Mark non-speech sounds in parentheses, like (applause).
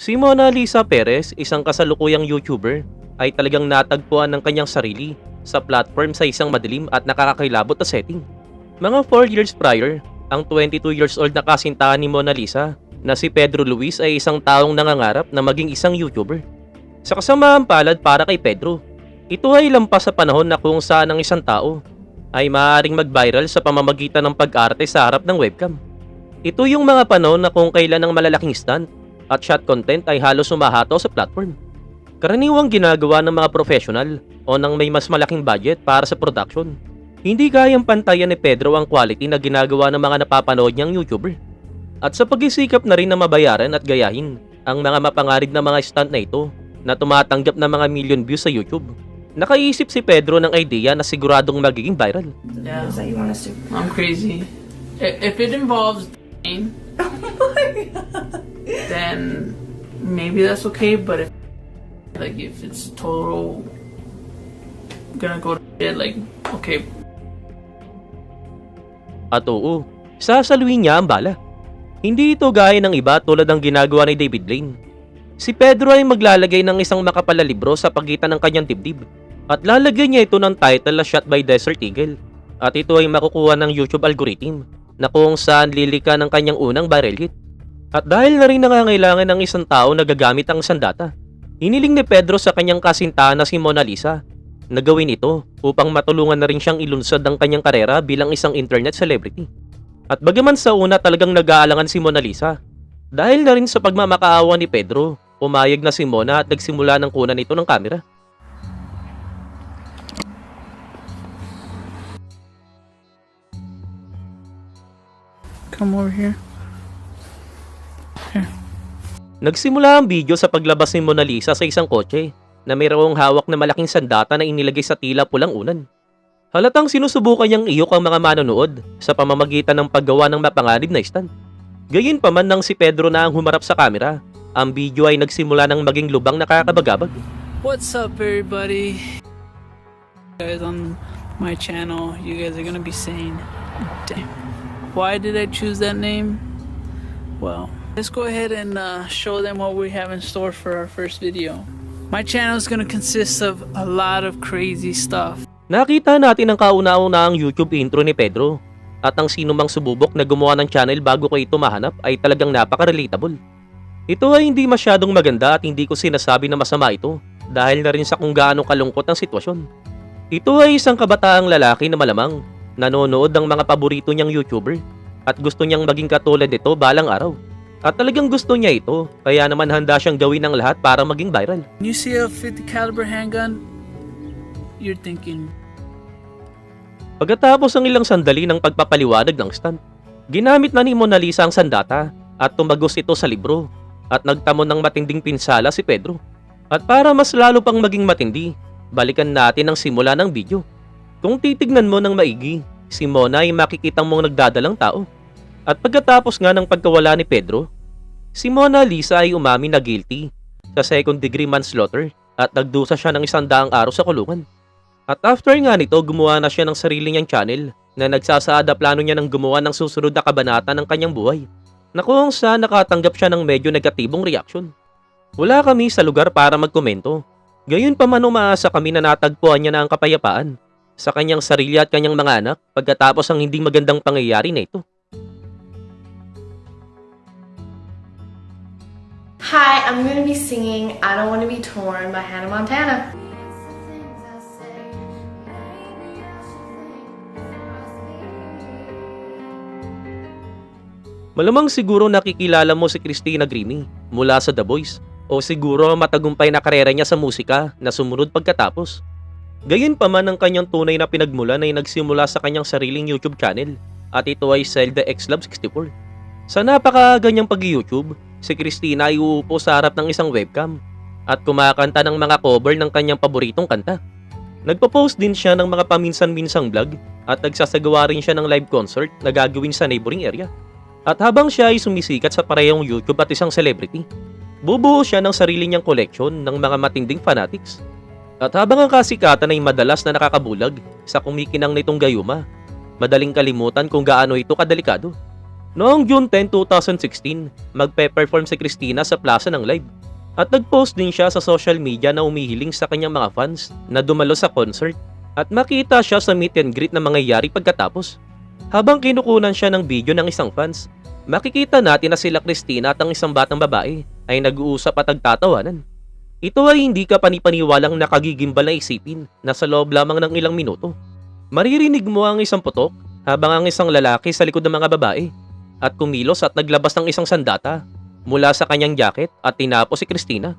Si Mona Lisa Perez, isang kasalukuyang YouTuber, ay talagang natagpuan ng kanyang sarili sa platform sa isang madilim at nakakakilabot na setting. Mga 4 years prior, ang 22 years old na kasintahan ni Mona Lisa na si Pedro Luis ay isang taong nangangarap na maging isang YouTuber. Sa kasamaang palad para kay Pedro, ito ay lampas sa panahon na kung saan ang isang tao ay maaaring mag-viral sa pamamagitan ng pag-arte sa harap ng webcam. Ito yung mga panahon na kung kailan ang malalaking stunt at shot content ay halos sumahato sa platform. Karaniwang ginagawa ng mga professional o ng may mas malaking budget para sa production. Hindi kayang pantayan ni Pedro ang quality na ginagawa ng mga napapanood niyang YouTuber. At sa pagsisikap na rin na mabayaran at gayahin ang mga mapangarib na mga stunt na ito na tumatanggap ng mga million views sa YouTube, nakaisip si Pedro ng idea na siguradong magiging viral. Yeah? I'm crazy. If it involves (laughs) pain, then maybe that's okay. But if like if it's total gonna go to shit, like okay, At oo, sasaluhin niya ang bala. Hindi ito gaya ng iba tulad ng ginagawa ni David Blaine. Si Pedro ay maglalagay ng isang makapal na libro sa pagitan ng kanyang dibdib at lalagyan niya ito ng title na Shot by Desert Eagle at ito ay makukuha ng YouTube algorithm na kung saan lilika ng kanyang unang viral hit. At dahil na rin nangangailangan ng isang tao na gagamit ang isang data, hiniling ni Pedro sa kanyang kasintahan na si Mona Lisa na gawin ito upang matulungan na rin siyang ilunsad ang kanyang karera bilang isang internet celebrity. At bagaman sa una talagang nag-aalangan si Mona Lisa, dahil na rin sa pagmamakaawa ni Pedro, umayag na si Mona at nagsimula ng kunan ito ng kamera. come over here. Nagsimula ang video sa paglabas ni Mona Lisa sa isang kotse na mayroong hawak na malaking sandata na inilagay sa tila pulang unan. Halatang sinusubukan niyang iyok ang mga manonood sa pamamagitan ng paggawa ng mapanganib na stand. Gayon pa man nang si Pedro na ang humarap sa kamera, ang video ay nagsimula ng maging lubang nakakabagabag. What's up, everybody? Guys on my channel, you guys are gonna be saying, "Damn, why did I choose that name?" Well, let's go ahead and uh, show them what we have in store for our first video. My channel is gonna consist of a lot of crazy stuff. Nakita natin ang kauna-una ang YouTube intro ni Pedro at ang sino mang sububok na gumawa ng channel bago ko ito mahanap ay talagang napaka-relatable. Ito ay hindi masyadong maganda at hindi ko sinasabi na masama ito dahil na rin sa kung gaano kalungkot ang sitwasyon. Ito ay isang kabataang lalaki na malamang nanonood ng mga paborito niyang YouTuber at gusto niyang maging katulad nito balang araw. At talagang gusto niya ito kaya naman handa siyang gawin ang lahat para maging viral. When you see a 50 caliber handgun, you're thinking, Pagkatapos ng ilang sandali ng pagpapaliwanag ng stunt, ginamit na ni Mona Lisa ang sandata at tumagos ito sa libro at nagtamon ng matinding pinsala si Pedro. At para mas lalo pang maging matindi, balikan natin ang simula ng video. Kung titignan mo ng maigi, si Mona ay makikitang mong nagdadalang tao. At pagkatapos nga ng pagkawala ni Pedro, si Mona Lisa ay umamin na guilty sa second degree manslaughter at nagdusa siya ng isang daang araw sa kulungan. At after nga nito, gumawa na siya ng sarili niyang channel na nagsasaada plano niya ng gumawa ng susunod na kabanata ng kanyang buhay na kung saan nakatanggap siya ng medyo negatibong reaksyon. Wala kami sa lugar para magkomento. Gayun pa man umaasa kami na natagpuan niya na ang kapayapaan sa kanyang sarili at kanyang mga anak pagkatapos ang hindi magandang pangyayari na ito. Hi, I'm gonna be singing I Don't Wanna Be Torn by Hannah Montana. Malamang siguro nakikilala mo si Christina Grimmie mula sa The Voice o siguro matagumpay na karera niya sa musika na sumunod pagkatapos. Gayun pa man ang kanyang tunay na pinagmulan ay nagsimula sa kanyang sariling YouTube channel at ito ay Zelda X Love 64. Sa napakaganyang pag-YouTube, si Christina ay uupo sa harap ng isang webcam at kumakanta ng mga cover ng kanyang paboritong kanta. Nagpo-post din siya ng mga paminsan-minsang vlog at nagsasagawa rin siya ng live concert na gagawin sa neighboring area. At habang siya ay sumisikat sa parehong YouTube at isang celebrity, bubuo siya ng sarili niyang collection ng mga matinding fanatics. At habang ang kasikatan ay madalas na nakakabulag sa kumikinang nitong gayuma, madaling kalimutan kung gaano ito kadelikado. Noong June 10, 2016, magpe-perform si Christina sa Plaza ng Live. At nag-post din siya sa social media na umihiling sa kanyang mga fans na dumalo sa concert at makita siya sa meet and greet na mangyayari pagkatapos. Habang kinukunan siya ng video ng isang fans, makikita natin na sila Christina at ang isang batang babae ay nag-uusap at nagtatawanan. Ito ay hindi ka panipaniwalang nakagigimbal na isipin na sa loob lamang ng ilang minuto. Maririnig mo ang isang putok habang ang isang lalaki sa likod ng mga babae at kumilos at naglabas ng isang sandata mula sa kanyang jacket at tinapos si Christina.